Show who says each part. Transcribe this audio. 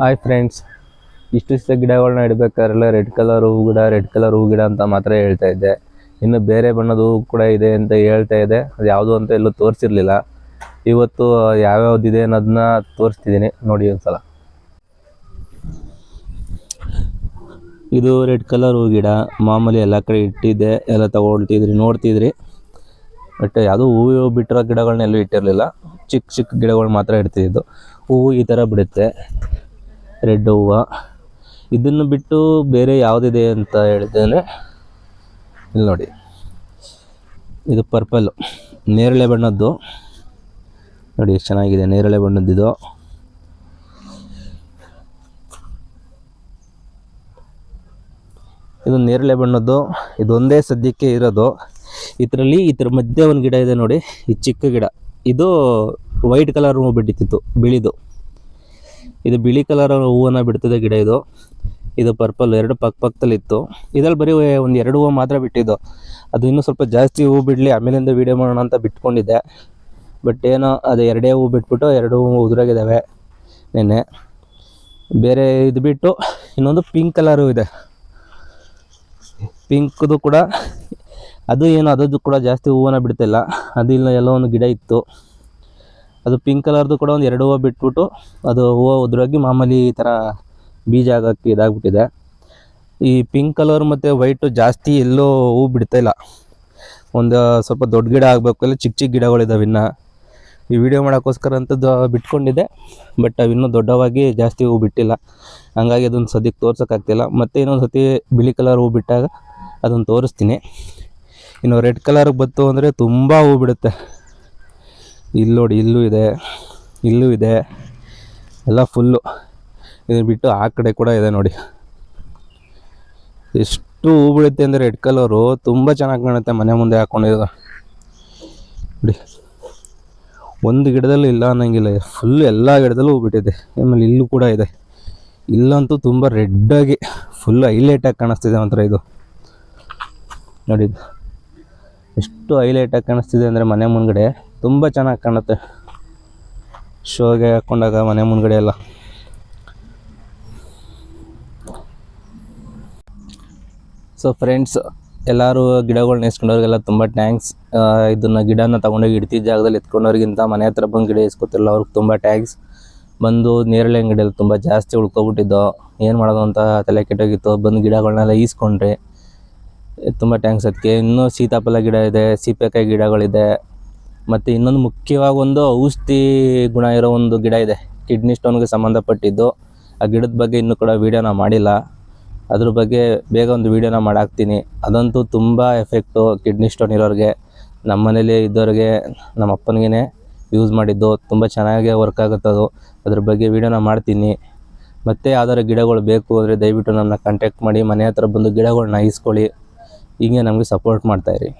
Speaker 1: Hi friends ಇಷ್ಟಿಷ್ಟ ಗಿಡಗಳನ್ನ ಇಡಬೇಕಾದ್ರೆಲ್ಲ red colour ಹೂ ಗಿಡ, red colour ಹೂ ಗಿಡ ಅಂತ ಮಾತ್ರ ಹೇಳ್ತಾ ಇದ್ದೆ. ಇನ್ನು ಬೇರೆ ಬಣ್ಣದ ಹೂ ಕೂಡ ಇದೆ ಅಂತ ಹೇಳ್ತಾ ಇದೆ ಅದು ಯಾವುದು ಅಂತ ಎಲ್ಲೂ ತೋರಿಸಿರ್ಲಿಲ್ಲ. ಇವತ್ತು ಯಾವ್ಯಾವ್ದಿದೆ ಅನ್ನೋದನ್ನ ತೋರಿಸ್ತಿದ್ದೀನಿ. ನೋಡಿ ಒಂದ್ಸಲ. ಇದು ರೆಡ್ ಕಲರ್ ಹೂ ಗಿಡ. ಮಾಮೂಲಿ ಎಲ್ಲ ಕಡೆ ಇಟ್ಟಿದ್ದೆ, ಎಲ್ಲ ತಗೊಳ್ತಿದ್ರಿ, ನೋಡ್ತಿದ್ರಿ. ಬಟ್ ಯಾವುದು ಹೂವು ಬಿಟ್ಟಿರೋ ಗಿಡಗಳನ್ನೆಲ್ಲೂ ಇಟ್ಟಿರಲಿಲ್ಲ. ಚಿಕ್ಕ ಚಿಕ್ಕ ಗಿಡಗಳು ಮಾತ್ರ ಇಡ್ತಿದ್ದು. ಹೂವು ಈ ಥರ ಬಿಡುತ್ತೆ. ರೆಡ್ ಹೂವು. ಇದನ್ನು ಬಿಟ್ಟು ಬೇರೆ ಯಾವುದಿದೆ ಅಂತ ಹೇಳಿದ್ರೆ ಇಲ್ಲಿ ನೋಡಿ. ಇದು ಪರ್ಪಲ್ಲು ನೇರಳೆ ಬಣ್ಣದ್ದು. ನೋಡಿ ಎಷ್ಟು ಚೆನ್ನಾಗಿದೆ. ನೇರಳೆ ಬಣ್ಣದ್ದಿದು ಇದು. ನೇರಳೆ ಬಣ್ಣದ್ದು. ಇದೊಂದೇ ಸದ್ಯಕ್ಕೆ ಇರೋದು. ಇದರಲ್ಲಿ ಇದ್ರ ಮಧ್ಯೆ ಒಂದು ಗಿಡ ಇದೆ ನೋಡಿ. ಈ ಚಿಕ್ಕ ಗಿಡ. ಇದು ವೈಟ್ ಕಲರ್ ಹೂವು ಬಿಟ್ಟಿತ್ತು. ಬಿಳಿದು. ಇದು ಬಿಳಿ ಕಲರ್ ಹೂವನ್ನ ಬಿಡ್ತಿದೆ ಗಿಡ ಇದು. ಇದು ಪರ್ಪಲ್ ಎರಡು ಪಕ್ಕ ಪಕ್ಕದಲ್ಲಿ ಇತ್ತು. ಇದ್ರಲ್ಲಿ ಬರೀ ಒಂದು ಎರಡು ಹೂವು ಮಾತ್ರ ಬಿಟ್ಟಿದ್ದು. ಅದು ಇನ್ನೂ ಸ್ವಲ್ಪ ಜಾಸ್ತಿ ಹೂವು ಬಿಡಲಿ, ಆಮೇಲಿಂದ ವೀಡಿಯೋ ಮಾಡೋಣ ಅಂತ ಬಿಟ್ಕೊಂಡಿದ್ದೆ. ಬಟ್ ಏನೋ ಅದು ಎರಡೇ ಹೂವು ಬಿಟ್ಬಿಟ್ಟು ಎರಡು ಹೂವು ಉದುರಾಗಿದ್ದಾವೆ ನಿನ್ನೆ. ಬೇರೆ ಇದು ಬಿಟ್ಟು ಇನ್ನೊಂದು ಪಿಂಕ್ ಕಲರು ಇದೆ. ಪಿಂಕ್ದು ಕೂಡ ಅದು ಏನು, ಅದದ್ದು ಕೂಡ ಜಾಸ್ತಿ ಹೂವನ್ನ ಬಿಡ್ತಿಲ್ಲ. ಅದು ಇಲ್ಲ ಎಲ್ಲೋ ಒಂದು ಗಿಡ ಇತ್ತು. ಅದು ಪಿಂಕ್ ಕಲರ್ದು ಕೂಡ ಒಂದು ಎರಡು ಹೂವು ಬಿಟ್ಬಿಟ್ಟು ಅದು ಹೂವು ಉದುರಾಗಿ ಮಾಮೂಲಿ ಈ ಥರ ಬೀಜ ಆಗೋಕ್ಕೆ ಇದಾಗ್ಬಿಟ್ಟಿದೆ. ಈ ಪಿಂಕ್ ಕಲರ್ ಮತ್ತು ವೈಟು ಜಾಸ್ತಿ ಎಲ್ಲೂ ಹೂ ಬಿಡ್ತಾ ಇಲ್ಲ. ಒಂದು ಸ್ವಲ್ಪ ದೊಡ್ಡ ಗಿಡ ಆಗಬೇಕು ಇಲ್ಲ, ಚಿಕ್ಕ ಚಿಕ್ಕ ಗಿಡಗಳಿದ್ದಾವೆ ಇನ್ನು. ಈ ವಿಡಿಯೋ ಮಾಡೋಕ್ಕೋಸ್ಕರ ಅಂತದ್ದು ಬಿಟ್ಕೊಂಡಿದ್ದೆ ಬಟ್ ಅವಿನ್ನೂ ದೊಡ್ಡವಾಗಿ ಜಾಸ್ತಿ ಹೂ ಬಿಟ್ಟಿಲ್ಲ. ಹಂಗಾಗಿ ಅದೊಂದು ಸದ್ಯಕ್ಕೆ ತೋರ್ಸೋಕ್ಕಾಗ್ತಿಲ್ಲ. ಮತ್ತು ಇನ್ನೊಂದು ಸತಿ ಬಿಳಿ ಕಲರ್ ಹೂ ಬಿಟ್ಟಾಗ ಅದನ್ನು ತೋರಿಸ್ತೀನಿ. ಇನ್ನು ರೆಡ್ ಕಲರ್ಗೆ ಬಂತು ಅಂದರೆ ತುಂಬ ಹೂ ಬಿಡುತ್ತೆ. ಇಲ್ಲಿ ನೋಡಿ, ಇಲ್ಲೂ ಇದೆ ಇಲ್ಲೂ ಇದೆ. ಎಲ್ಲ ಫುಲ್ಲು ಇದು ಬಿಟ್ಟು ಆ ಕಡೆ ಕೂಡ ಇದೆ ನೋಡಿ. ಎಷ್ಟು ಹೂ ಬಿಡುತ್ತೆ ಅಂದರೆ ರೆಡ್ ಕಲರು ತುಂಬ ಚೆನ್ನಾಗಿ ಕಾಣುತ್ತೆ ಮನೆ ಮುಂದೆ ಹಾಕ್ಕೊಂಡಿರೋದು ನೋಡಿ. ಒಂದು ಗಿಡದಲ್ಲಿ ಇಲ್ಲ ಅನ್ನಂಗಿಲ್ಲ. ಫುಲ್ ಎಲ್ಲ ಗಿಡದಲ್ಲೂ ಹೂ ಬಿಟ್ಟಿದೆ ಆಮೇಲೆ ಇಲ್ಲೂ ಕೂಡ ಇದೆ. ಇಲ್ಲಂತೂ ತುಂಬ ರೆಡ್ಡಾಗಿ ಫುಲ್ ಹೈಲೈಟಾಗಿ ಕಾಣಿಸ್ತಿದೆ ಒಂಥರ ಇದು. ನೋಡಿ. ಎಷ್ಟು ಹೈಲೈಟಾಗಿ ಕಾಣಿಸ್ತಿದೆ ಅಂದರೆ ಮನೆ ಮುಂದ್ಗಡೆ. ತುಂಬ ಚೆನ್ನಾಗಿ ಕಾಣುತ್ತೆ. ಶೋಗೆ ಹಾಕ್ಕೊಂಡಾಗ ಮನೆ ಮುಂದ್ಗಡೆ ಎಲ್ಲ. ಸೊ ಫ್ರೆಂಡ್ಸ್ ಎಲ್ಲರೂ ಗಿಡಗಳ್ನ ನೆಸ್ಕೊಂಡವ್ರಿಗೆಲ್ಲ ತುಂಬ ಟ್ಯಾಂಕ್ಸ್ ಇದನ್ನು ಗಿಡನ ತೊಗೊಂಡೋಗಿ ಇಡ್ತಿದ್ದ ಜಾಗದಲ್ಲಿ ಎತ್ಕೊಂಡವ್ರಿಗಿಂತ ಮನೆ ಹತ್ರ ಬಂದು ಗಿಡ ಇಸ್ಕೊತಿರಲ್ಲ, ಅವ್ರಿಗೆ ತುಂಬ ಟ್ಯಾಂಕ್ಸ್ ಬಂದು ನೇರಳೆ ಅಂಗಡಿಯಲ್ಲಿ ತುಂಬ ಜಾಸ್ತಿ ಉಳ್ಕೊಬಿಟ್ಟಿದ್ದೋ. ಏನು ಮಾಡೋದು ಅಂತ ತಲೆ ಕೆಟ್ಟೋಗಿತ್ತು. ಬಂದು ಗಿಡಗಳನ್ನೆಲ್ಲ ಈಸ್ಕೊಂಡ್ರಿ. ತುಂಬ ಟ್ಯಾಂಕ್ಸ್ ಅದಕ್ಕೆ. ಇನ್ನೂ ಸೀತಾಫಲ ಗಿಡ ಇದೆ, ಸೀಪೆಕಾಯಿ ಗಿಡಗಳಿದೆ. ಮತ್ತು ಇನ್ನೊಂದು ಮುಖ್ಯವಾಗಿ ಒಂದು ಔಷಧಿ ಗುಣ ಇರೋ ಒಂದು ಗಿಡ ಇದೆ. ಕಿಡ್ನಿ ಸ್ಟೋನ್ಗೆ ಸಂಬಂಧಪಟ್ಟಿದ್ದು. ಆ ಗಿಡದ ಬಗ್ಗೆ ಇನ್ನೂ ಕೂಡ ವೀಡಿಯೋನ ಮಾಡಿಲ್ಲ. ಅದ್ರ ಬಗ್ಗೆ ಬೇಗ ಒಂದು ವೀಡಿಯೋನ ಮಾಡಾಕ್ತೀನಿ. ಅದಂತೂ ತುಂಬ ಎಫೆಕ್ಟು ಕಿಡ್ನಿ ಸ್ಟೋನ್ ಇರೋರಿಗೆ ನಮ್ಮ ಮನೇಲಿ ಇದ್ದವ್ರಿಗೆ ನಮ್ಮ ಅಪ್ಪನಿಗೆ ಯೂಸ್ ಮಾಡಿದ್ದು. ತುಂಬ ಚೆನ್ನಾಗೇ ವರ್ಕ್ ಆಗುತ್ತೆ ಅದು. ಅದ್ರ ಬಗ್ಗೆ ವೀಡಿಯೋನ ಮಾಡ್ತೀನಿ. ಮತ್ತು ಯಾವ್ದಾದ್ರು ಗಿಡಗಳು ಬೇಕು ಅಂದರೆ ದಯವಿಟ್ಟು ನಮ್ಮನ್ನ ಕಾಂಟ್ಯಾಕ್ಟ್ ಮಾಡಿ, ಮನೆ ಹತ್ರ ಬಂದು ಗಿಡಗಳನ್ನ ಇಸ್ಕೊಳ್ಳಿ ಹೀಗೆ ನಮಗೆ ಸಪೋರ್ಟ್ ಮಾಡ್ತಾಯಿರಿ